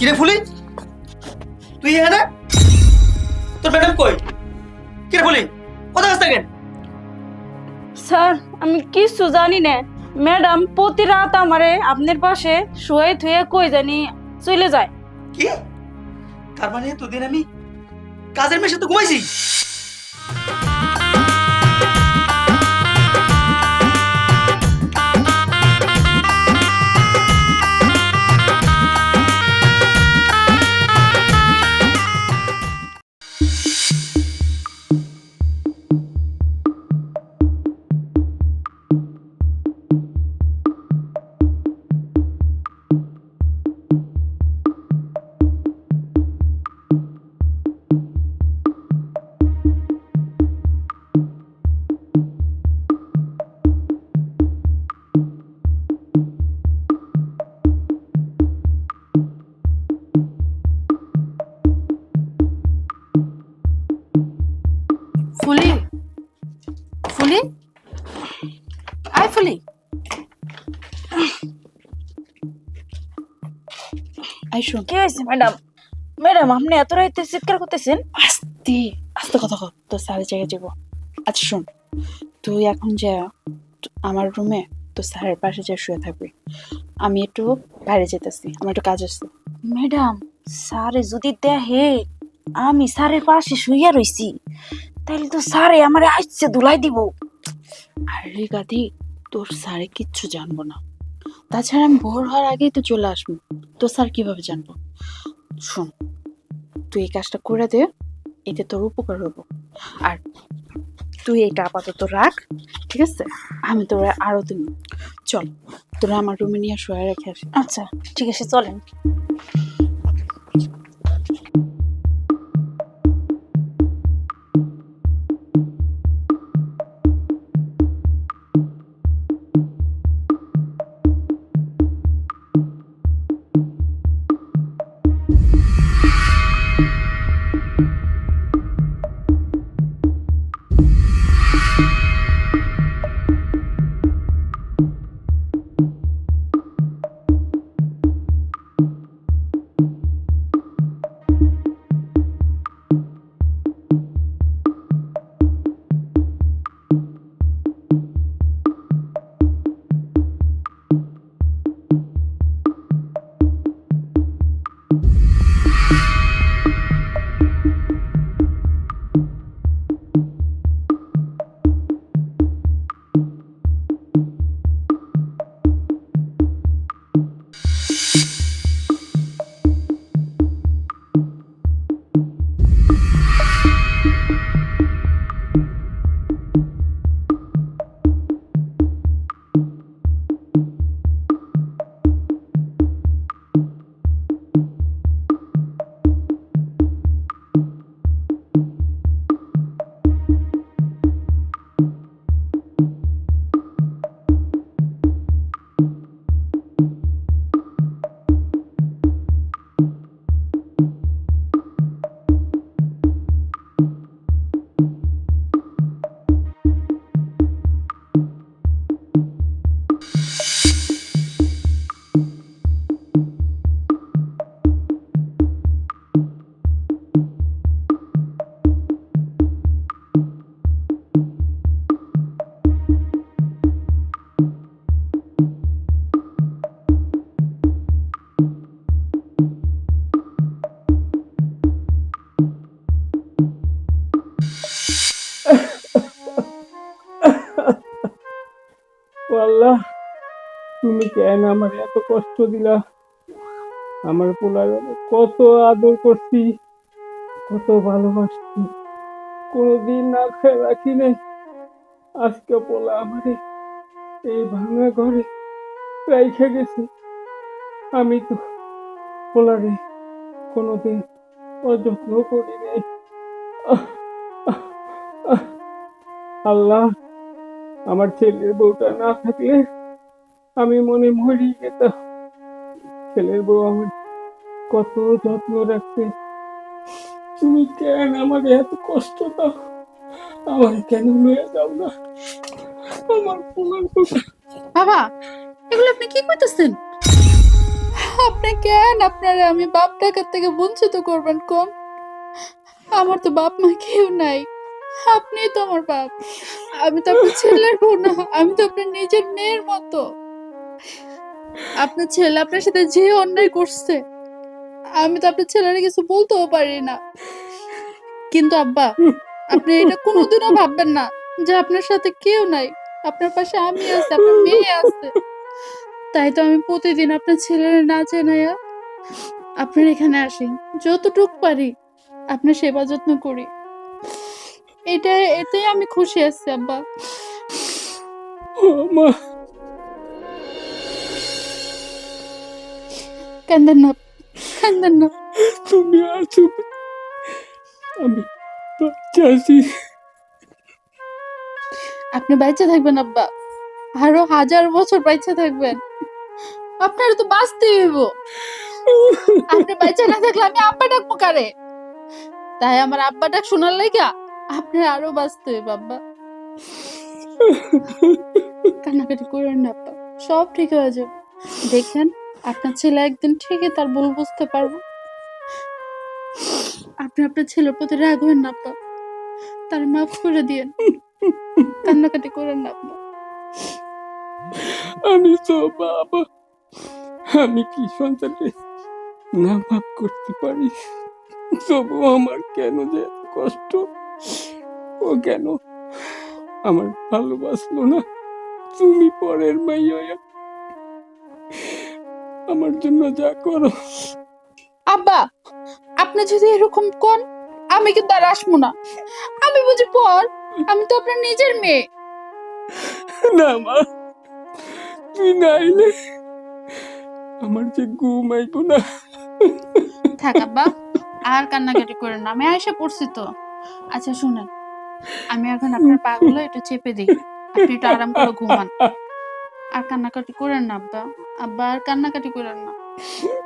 কিরে ফুলি? তুই এখানে? তোর ম্যাডাম কই? কিরে ফুলি কোথায় আসতে কেন স্যার আমি কিছু জানি না। ম্যাডাম প্রতি রাত আমারে আপনার পাশে শুয়ে থুয়ে কই জানি চলে যায়। কি? তার মানে তোদের আমি কাজের মেয়ের সাথে ঘুমাইছি? কি হয়েছে ম্যাডাম ম্যাডাম আপনি এত চিৎকার করতেছেন? আস্তে আস্তে কথা কর তো স্যারের জায়গায় যাব। আচ্ছা তুই এখন যা আমার রুমে তো স্যারের পাশে যা, শুয়ে থাকবি। আমি একটু বাইরে যেতেছি, আমার একটু কাজ আছে। ম্যাডাম স্যারে যদি দেখে আমি স্যারের পাশে শুইয়া রইছি তাহলে তো স্যারে আমার আসছে দুলাই দিব। আরে গাদি তোর স্যারে কিচ্ছু জানব না। তাছাড়া আমি ভোর হওয়ার আগেই তো চলে আসব। তো স্যার কীভাবে জানব? শোন, তুই এই কাজটা করে দে, এতে তোর উপকার হব আর তুই এটা আপাতত রাখ, ঠিক আছে? আমি তোর আরও দিন। চল, তোরা আমার রুমে নিয়ে শুয়ে রেখে আসি। আচ্ছা ঠিক আছে, চলেন। তুমি কেন আমার এত কষ্ট দিলা? আমার পোলার কত আদর করছি, কত ভালোবাসছি। কোনোদিন না খেয়ে রাখি নাই। আজকে পোলা আমারে এই ভাঙা ঘরে রাইখে গেছে। আমি তো পোলারে কোনোদিন অযত্ন করি নাই। আল্লাহ, আমার ছেলের বউটা না থাকলে আমি মনে মরি যেতাম ছেলের বউ আমার কত যত্ন রাখছে তুমি কেন আমার এত কষ্ট দাও? আমার কেন লয়ে যাও না? আমার পোলার বাবা, এগুলো আপনি কি করতেছেন? আপনি কেন আপনারা আমি বাপ টাকার থেকে বঞ্চিত করবেন কোন আমার তো বাপ মা কেউ নাই। আপনি তো আমার বাপ। আমি তো আপনার ছেলের বউ না, আমি তো আপনার নিজের মেয়ের মতো। আপনার ছেলে আপনার সাথে যে অন্যায় করছে, আমি তো আপনার ছেলের কিছু বলতেও পারি না। কিন্তু আব্বা, আপনি এটা কোনোদিনও ভাববেন না যে আপনার সাথে কেউ নাই। আপনার পাশে আমি আছি, আপনার মেয়ে আছে। তাই তো আমি প্রতিদিন আপনার ছেলের না চেনাইয়া আপনার এখানে আসি, যতটুক পারি আপনার সেবা যত্ন করি। এটা, এতেই আমি খুশি আছি, আব্বা। মা। কান্দেন না কান্দেন না তুমি আছো। আমি বাচ্চা আছি আপনি বাইচে থাকবেন আব্বা। আরও হাজার বছর বাইচে থাকবেন। আপনার তো বাঁচতে হইব। আপনি বাইচে না থাকলে আমি আব্বা ডাকবো কারে? তাই আমার আব্বা ডাক শোনার লাইগা আপনার আরও বাঁচতে হইব আব্বা। কান্নাকাটি করেন না আব্বা। সব ঠিক হয়ে যাবে। দেখেন আপনার ছেলে একদিন ঠিকই তার ভুল বুঝতে পারব। আপনি আপনার ছেলের প্রতি রাগ হবেন না আব্বা তার মাফ করে দিয়েন। কান্নাকাটি করেন না আব্বা আমি তো বাবা, আমি কি সন্তানকে না মাফ করতে পারি? তবু আমার কেন যে কষ্ট? ও কেন আমার ভালোবাসলো না? তুমি পরের মাইয়া আমার জন্য যা করো। আব্বা আপনি যদি এরকম কোন আমি কিন্তু আর আসব না। আমি বুঝি পর আমি তো আপনার নিজের মেয়ে। না মা তুই না এলে আমার যে ঘুম আইব না। থাক আব্বা আর কান্নাকাটি করেন না আমি এসে পড়ছি তো। আচ্ছা শুনেন আমি এখন আপনার পাগুলো একটু চেপে দিই। আপনি একটু আরাম করে ঘুমান। আর কান্নাকাটি করেন না আব্বা। আব্বা আর কান্নাকাটি করেন না।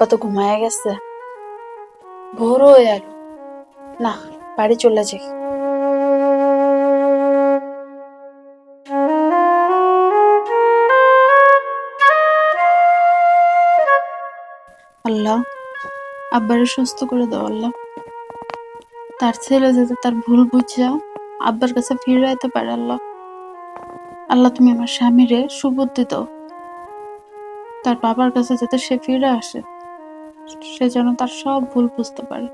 আব্বা তো ঘুমায় গেছে। ভোর হয়ে গেল। না, বাড়ি চলে যাই। আল্লাহ, আব্বারে সুস্থ করে দাও আল্লাহ। তার ছেলে যাতে তার ভুল বুঝা, আব্বার কাছে ফিরে আইতে পারে আল্লাহ। আল্লাহ, তুমি আমার স্বামীরে সুবুদ্ধি দাও। তার বাবার কাছে যাতে সে ফিরে আসে। সে যেন তার সব ভুল বুঝতে পারে।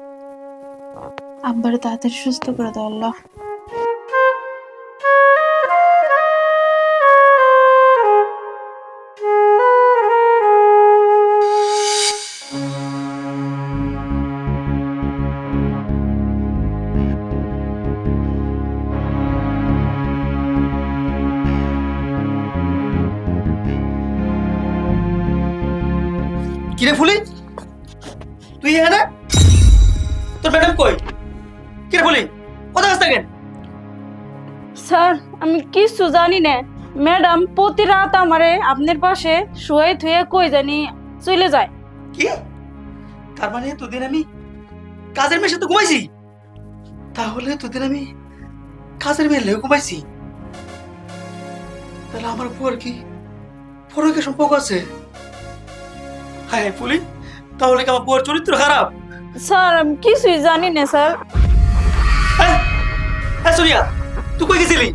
আব্বারে তাড়াতাড়ি সুস্থ করে দাও, আল্লাহ। কিরে ফুলি? তুই এখানে তোর ম্যাডাম কই? কিরে ফুলি কোথায় আসতে কেন স্যার আমি কিছু জানি না। ম্যাডাম প্রতি রাত আমারে আপনার পাশে শুয়ে থুয়ে কই জানি চলে যায়। কি? তার মানে তোদের আমি কাজের মেয়ের সাথে ঘুমাইছি? তাহলে তোদের আমি কাজের মেয়ে লেগে ঘুমাইছি? তাহলে আমার উপর কি পরকে সম্পর্ক আছে? হ্যাঁ ফুলি তাহলে কি আমার বউয়ের চরিত্র খারাপ? স্যার আমি কিছুই জানি না স্যার। হ্যাঁ? হ্যাঁ সোনিয়া তুই কই গেছিলি?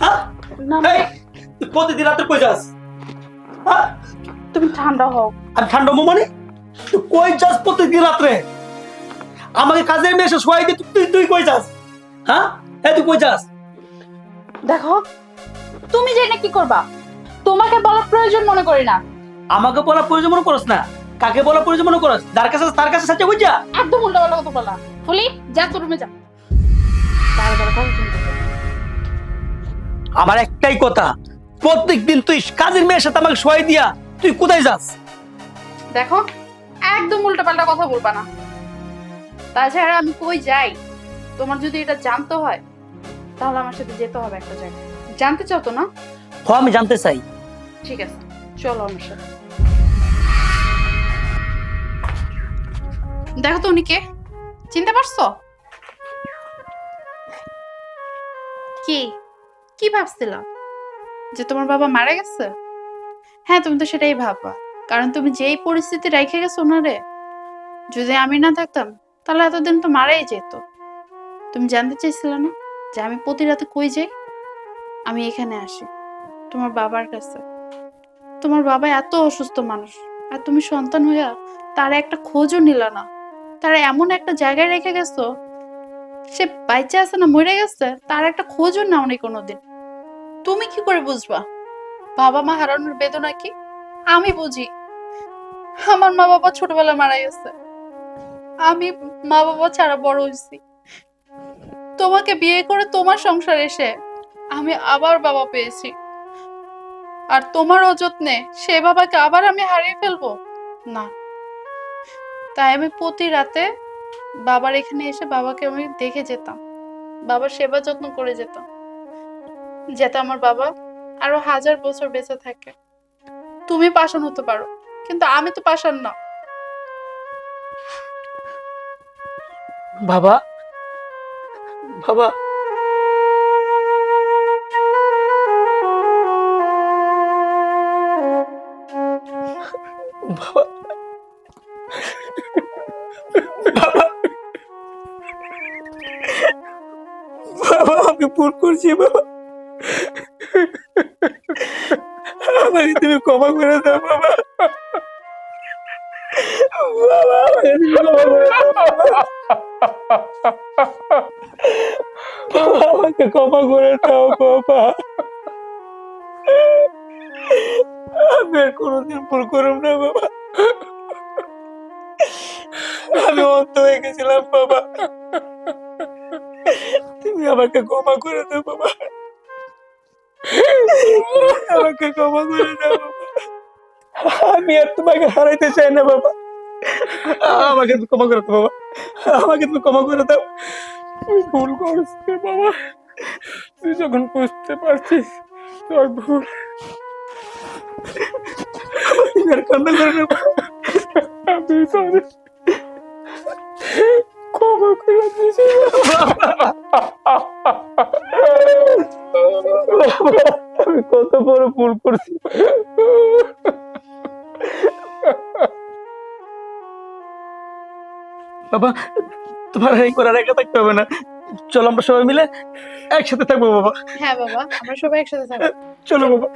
হ্যাঁ? তুই প্রতিদিন রাতে কই যাস? হ্যাঁ? তুমি ঠান্ডা হও। আমি ঠান্ডা মো মানে? তুই কই যাস প্রতিদিন রাত্রে? আমাকে কাজের মেয়ে এসে শোয়াই দিয়ে তুই তুই কই যাস? হ্যাঁ? হ্যাঁ তুই কই যাস? দেখো তুমি জেনে কি করবা? তোমাকে বলার প্রয়োজন মনে করি না। আমাকে বলা প্রয়োজন মনে করস না? কাকে বলা প্রয়োজন মনে করস? যার কাছে তার কাছে সাথে বুঝা একদম উল্টো পাল্টা কথা বলা। ফুলি যা তোর রুমে যা। তার কথা শুনতে। আমার একটাই কথা প্রত্যেকদিন তুই কাজের মেয়ের সাথে আমাকে শোয়াই দিয়া তুই কোথায় যাস? দেখো একদম উল্টো পাল্টা কথা বলবা না। তাছাড়া আমি কই যাই? তোমার যদি এটা জানতে হয় তাহলে আমার সাথে যেতে হবে একটা জায়গায়। জানতে চাও তো না? হ আমি জানতে চাই। ঠিক আছে চলো আমার সাথে। দেখো তো উনি কে চিনতে পারছ? কি? কি ভাবছিলা? যে তোমার বাবা মারা গেছে? হ্যাঁ তুমি তো সেটাই ভাববা কারণ তুমি যেই পরিস্থিতি রেখে গেছো ওনারে, যদি আমি না থাকতাম, তাহলে এতদিন তো মারাই যেত। তুমি জানতে চাইছিলে না যে আমি প্রতি রাতে কই যাই? আমি এখানে আসি। তোমার বাবার কাছে। তোমার বাবা এত অসুস্থ মানুষ। আর তুমি সন্তান হইয়া তার একটা খোঁজও নিলা না। তারা এমন একটা জায়গায় রেখে গেছো? সে বাইচে আছে না মরে গেছে? তার একটা খোঁজও নাও নি কোনোদিন। তুমি কি করে বুঝবা? বাবা মা হারানোর বেদনা কি? আমি বুঝি। আমার মা বাবা ছোটবেলা মারা গেছে। আমি মা বাবা ছাড়া বড় হয়েছি। তোমাকে বিয়ে করে তোমার সংসার এসে আমি আবার বাবা পেয়েছি। আর তোমার অযত্নে সে বাবাকে আবার আমি হারিয়ে ফেলব? না। তাই আমি প্রতি রাতে বাবার এখানে এসে বাবাকে আমি দেখে যেতাম। বাবার সেবা যত্ন করে যেতাম, যাতে আমার বাবা আরও হাজার বছর বেঁচে থাকে। তুমি পাষাণ হতে পারো, কিন্তু আমি তো পাষাণ না। বাবা বাবা বাবা আমি ভুল করছি, বাবা। আমাকে তুমি ক্ষমা করে দাও, বাবা। আমাকে ক্ষমা করে দাও, বাবা। আমাকে আমি আর কোনোদিন ভুল করব না, বাবা। আমি অন্ত হয়ে গেছিলাম, বাবা। তুমি আমাকে ক্ষমা করে দাও, বাবা। আমাকে ক্ষমা করে দাও আমি আর তোমাকে হারাইতে চাই না, বাবা। আমাকে তুমি ক্ষমা করে দাও, বাবা। আমাকে তুমি ক্ষমা করে দাও। তুই ভুল করছিস বাবা। তুই যখন বুঝতে পারছিস, তোর ভুল। কান্না করে। আমি ক্ষমা করে দিছি আমি কত বড় ভুল করছি। বাবা তোমার এই করার একা থাকতে হবে না। চলো আমরা সবাই মিলে একসাথে থাকব বাবা। হ্যাঁ বাবা আমরা সবাই একসাথে থাকব। চলো বাবা।